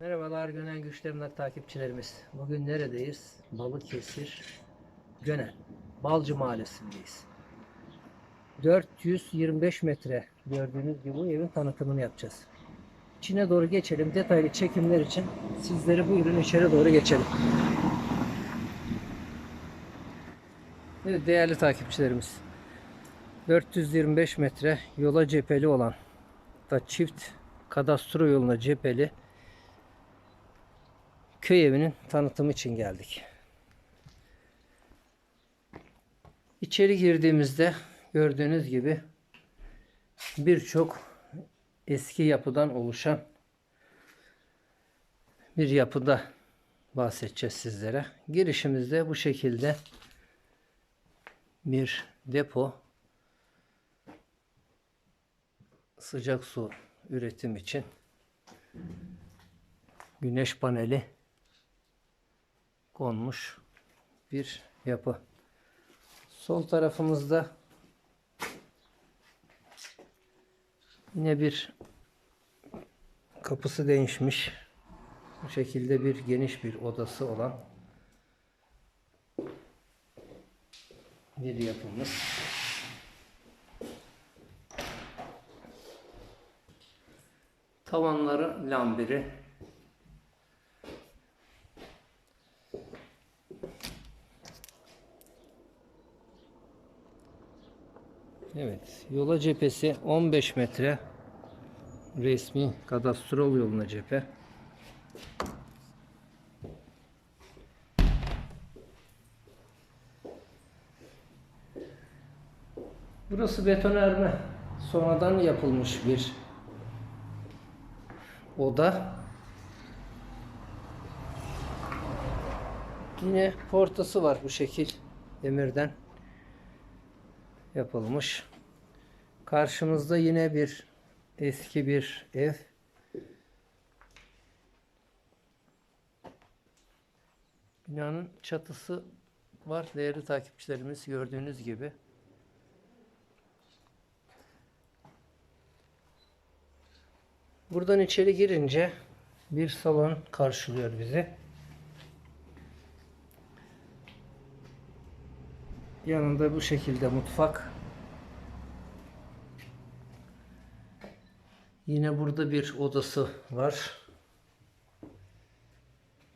Merhabalar Gönen Güçlerimler takipçilerimiz. Bugün neredeyiz? Balıkesir, Gönen, Balcı Mahallesi'ndeyiz. 425 metre gördüğünüz gibi bu evin tanıtımını yapacağız. İçine doğru geçelim. Detaylı çekimler için sizleri buyurun içeri doğru geçelim. Evet değerli takipçilerimiz. 425 metre yola cepheli olan da çift kadastro yoluna cepheli köy evinin tanıtımı için geldik. İçeri girdiğimizde gördüğünüz gibi birçok eski yapıdan oluşan bir yapıda bahsedeceğiz sizlere. Girişimizde bu şekilde bir depo sıcak su üretim için güneş paneli konmuş bir yapı. Sol tarafımızda yine bir kapısı değişmiş. Bu şekilde bir geniş bir odası olan bir yapımız. Tavanları lambiri. Evet, yola cephesi 15 metre. Resmi kadastrol yoluna cephe. Burası betonarme. Sonradan yapılmış bir oda. Yine portası var bu şekil demirden yapılmış. Karşımızda yine bir eski bir ev. Binanın çatısı var değerli takipçilerimiz gördüğünüz gibi. Buradan içeri girince bir salon karşılıyor bizi. Yanında bu şekilde mutfak. Yine burada bir odası var.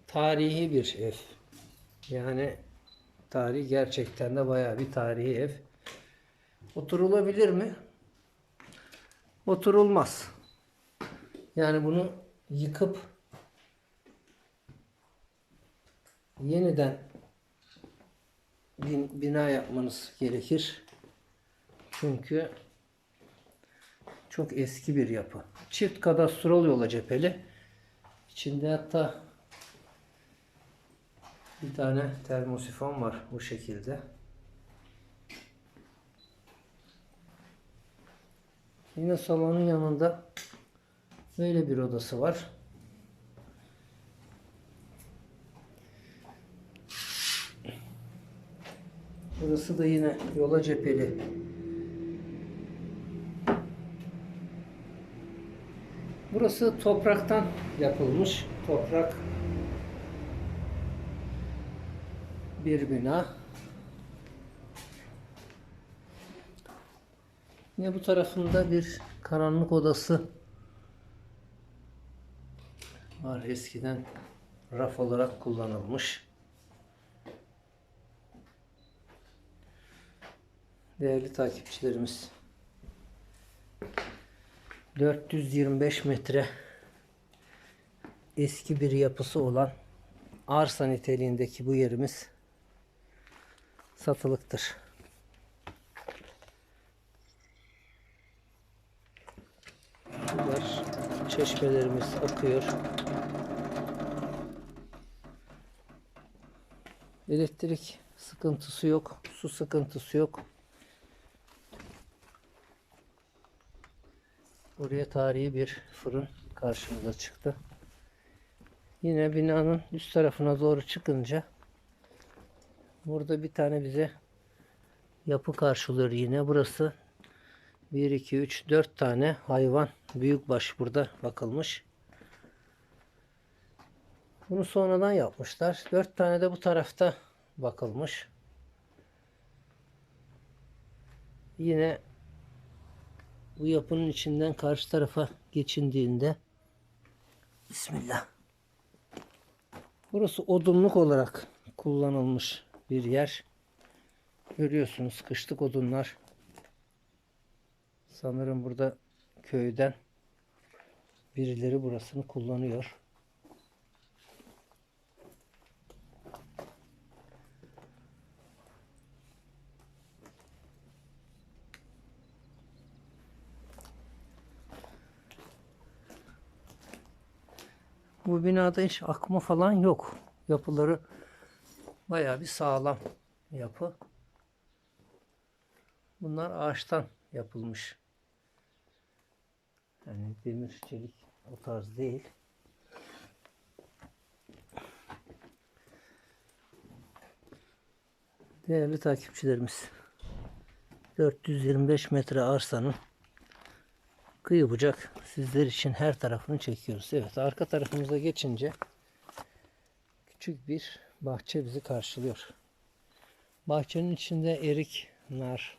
Tarihi bir ev. Yani tarihi gerçekten de bayağı bir tarihi ev. Oturulabilir mi? Oturulmaz. Yani bunu yıkıp yeniden bin- bina yapmanız gerekir. Çünkü çok eski bir yapı. Çift kadastrol yola cepheli. İçinde hatta bir tane termosifon var bu şekilde. Yine salonun yanında böyle bir odası var. Burası da yine yola cepheli. Burası topraktan yapılmış. Toprak bir bina. Yine bu tarafında bir karanlık odası var. Eskiden raf olarak kullanılmış. Değerli takipçilerimiz 425 metre eski bir yapısı olan arsa niteliğindeki bu yerimiz satılıktır. Sular, çeşmelerimiz akıyor. Elektrik sıkıntısı yok, su sıkıntısı yok. Buraya tarihi bir fırın karşımıza çıktı. Yine binanın üst tarafına doğru çıkınca burada bir tane bize yapı karşılıyor yine. Burası 1, 2, 3, 4 tane hayvan büyükbaş burada bakılmış. Bunu sonradan yapmışlar. Dört tane de bu tarafta bakılmış. Yine bu yapının içinden karşı tarafa geçindiğinde Bismillah. Burası odunluk olarak kullanılmış bir yer. Görüyorsunuz kışlık odunlar. Sanırım burada köyden birileri burasını kullanıyor. Bu binada hiç akma falan yok. Yapıları bayağı bir sağlam yapı. Bunlar ağaçtan yapılmış. Yani demir, çelik o tarz değil. Değerli takipçilerimiz. 425 metre arsanın kıyı bucak sizler için her tarafını çekiyoruz. Evet arka tarafımıza geçince küçük bir bahçe bizi karşılıyor. Bahçenin içinde erik, nar,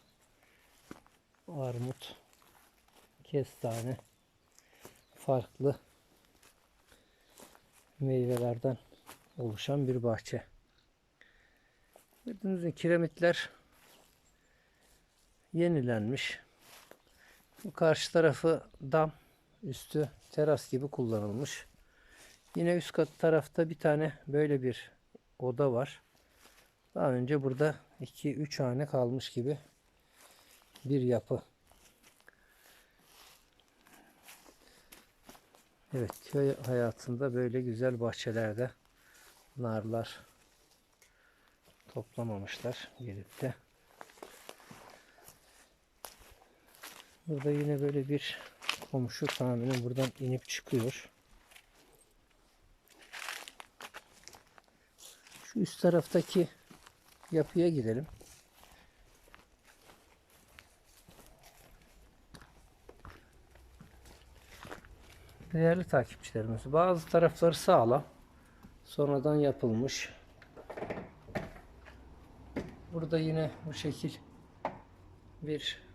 armut, kestane, farklı meyvelerden oluşan bir bahçe. Gördüğünüz gibi kiremitler yenilenmiş. Bu karşı tarafı dam, üstü teras gibi kullanılmış. Yine üst kat tarafta bir tane böyle bir oda var. Daha önce burada 2-3 hane kalmış gibi bir yapı. Evet köy hayatında böyle güzel bahçelerde narlar toplamamışlar gelip de. Burada yine böyle bir komşu tahminen buradan inip çıkıyor. Şu üst taraftaki yapıya gidelim. Değerli takipçilerimiz, bazı tarafları sağlam, sonradan yapılmış. Burada yine bu şekil bir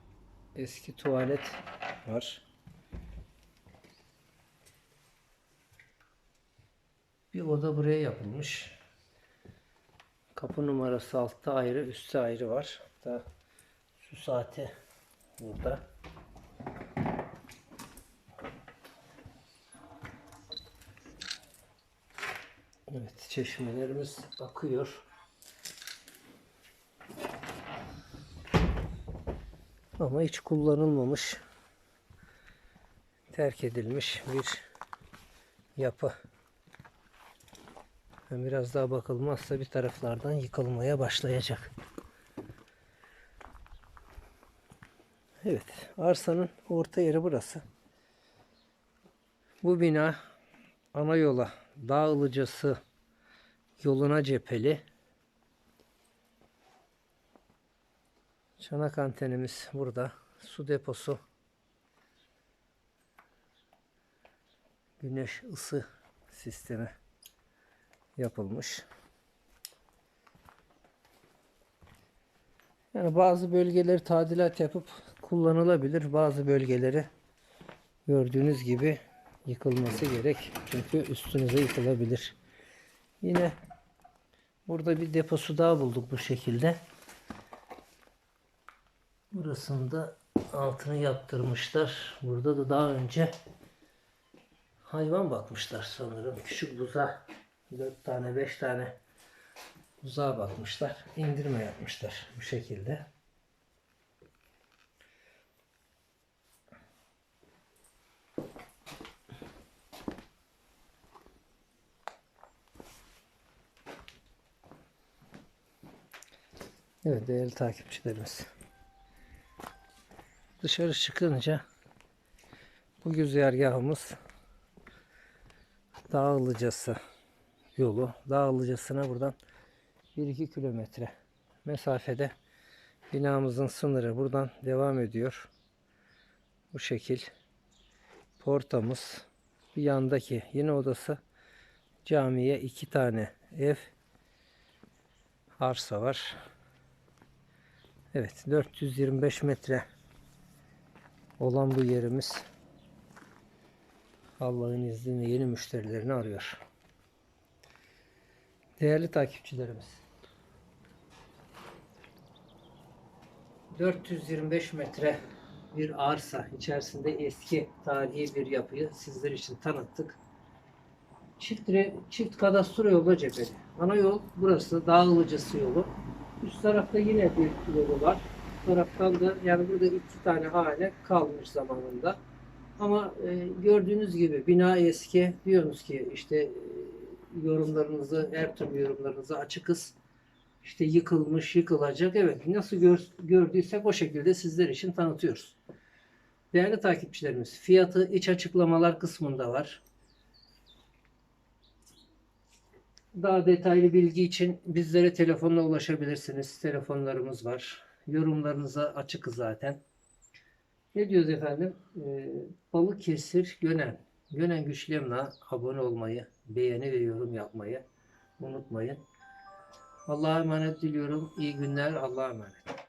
eski tuvalet var. Bir oda buraya yapılmış. Kapı numarası altta ayrı, üstte ayrı var. Hatta su saati burada. Evet, çeşmelerimiz akıyor. Ama hiç kullanılmamış, terk edilmiş bir yapı. Biraz daha bakılmazsa bir taraflardan yıkılmaya başlayacak. Evet, arsanın orta yeri burası. Bu bina ana yola, dağ yoluna cepheli. Çanak antenimiz burada. Su deposu. Güneş ısı sistemi yapılmış. Yani bazı bölgeleri tadilat yapıp kullanılabilir. Bazı bölgeleri gördüğünüz gibi yıkılması gerek. Çünkü üstünüze yıkılabilir. Yine burada bir deposu daha bulduk bu şekilde. Burasında altını yaptırmışlar. Burada da daha önce hayvan bakmışlar sanırım. Küçük buza 4 tane 5 tane buzağa bakmışlar. İndirme yapmışlar bu şekilde. Evet değerli takipçilerimiz. Dışarı çıkınca bu güzergahımız Dağlıcası yolu. Dağlıcasına buradan 1-2 kilometre mesafede binamızın sınırı buradan devam ediyor. Bu şekil. Portamız bir yandaki yine odası Camiye iki tane ev. Arsa var. Evet 425 metre olan bu yerimiz Allah'ın izniyle yeni müşterilerini arıyor. Değerli takipçilerimiz. 425 metre bir arsa içerisinde eski tarihi bir yapıyı sizler için tanıttık. Çift, çift kadastro yolu cepheli. Ana yol burası Dağılıcısı yolu. Üst tarafta yine bir yolu var. Taraftan da yani burada iki tane hane kalmış zamanında. Ama e, gördüğünüz gibi bina eski. Diyorsunuz ki işte e, yorumlarınızı, her türlü yorumlarınızı açıkız. İşte yıkılmış, yıkılacak. Evet nasıl gör- gördüysek o şekilde sizler için tanıtıyoruz. Değerli takipçilerimiz, fiyatı iç açıklamalar kısmında var. Daha detaylı bilgi için bizlere telefonla ulaşabilirsiniz. Telefonlarımız var. Yorumlarınıza açık zaten. Ne diyoruz efendim? Ee, Balıkesir Gönen. Gönen Güçlü Emlak'a abone olmayı, beğeni ve yorum yapmayı unutmayın. Allah'a emanet diliyorum. İyi günler. Allah'a emanet.